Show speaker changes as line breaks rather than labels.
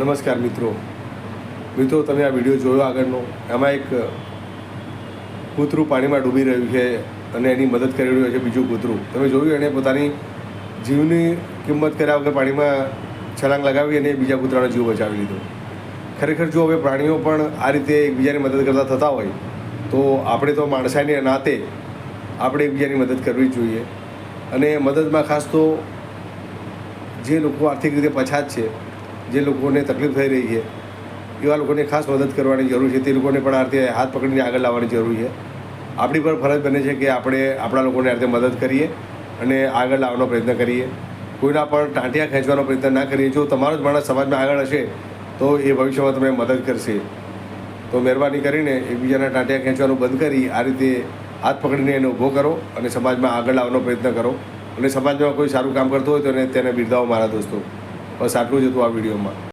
નમસ્કાર મિત્રો મિત્રો તમે આ વીડિયો જોયો આગળનો? એમાં એક કૂતરું પાણીમાં ડૂબી રહ્યું છે અને એની મદદ કરી રહ્યું છે બીજું કૂતરું. તમે જોયું એણે પોતાની જીવની કિંમત કર્યા વગર પાણીમાં છલાંગ લગાવી અને બીજા કૂતરાનો જીવ બચાવી લીધો. ખરેખર જો હવે પ્રાણીઓ પણ આ રીતે એકબીજાની મદદ કરતા થતા હોય, તો આપણે તો માણસાઈને નાતે આપણે એકબીજાની મદદ કરવી જોઈએ. અને મદદમાં ખાસ તો જે લોકો આર્થિક રીતે પછાત છે, જે લોકોને તકલીફ થઈ રહી છે, એવા લોકોને ખાસ મદદ કરવાની જરૂર છે. તે લોકોને પણ આ રીતે હાથ પકડીને આગળ લાવવાની જરૂર છે. આપણી પર ફરજ બને છે કે આપણે આપણા લોકોને આ રીતે મદદ કરીએ અને આગળ લાવવાનો પ્રયત્ન કરીએ. કોઈના પણ ટાંટિયા ખેંચવાનો પ્રયત્ન ના કરીએ, જો તમારો જ માણસ સમાજમાં આગળ હશે, તો એ ભવિષ્યમાં તમને મદદ કરશે. તો મહેરબાની કરીને એકબીજાના ટાંટિયા ખેંચવાનું બંધ કરી, આ રીતે હાથ પકડીને એને ઊભો કરો અને સમાજમાં આગળ લાવવાનો પ્રયત્ન કરો. અને સમાજમાં કોઈ સારું કામ કરતો હોય તો એને તેને બિરદાવો મારા દોસ્તો. બસ આટલું જ હતું આ વિડીયોમાં.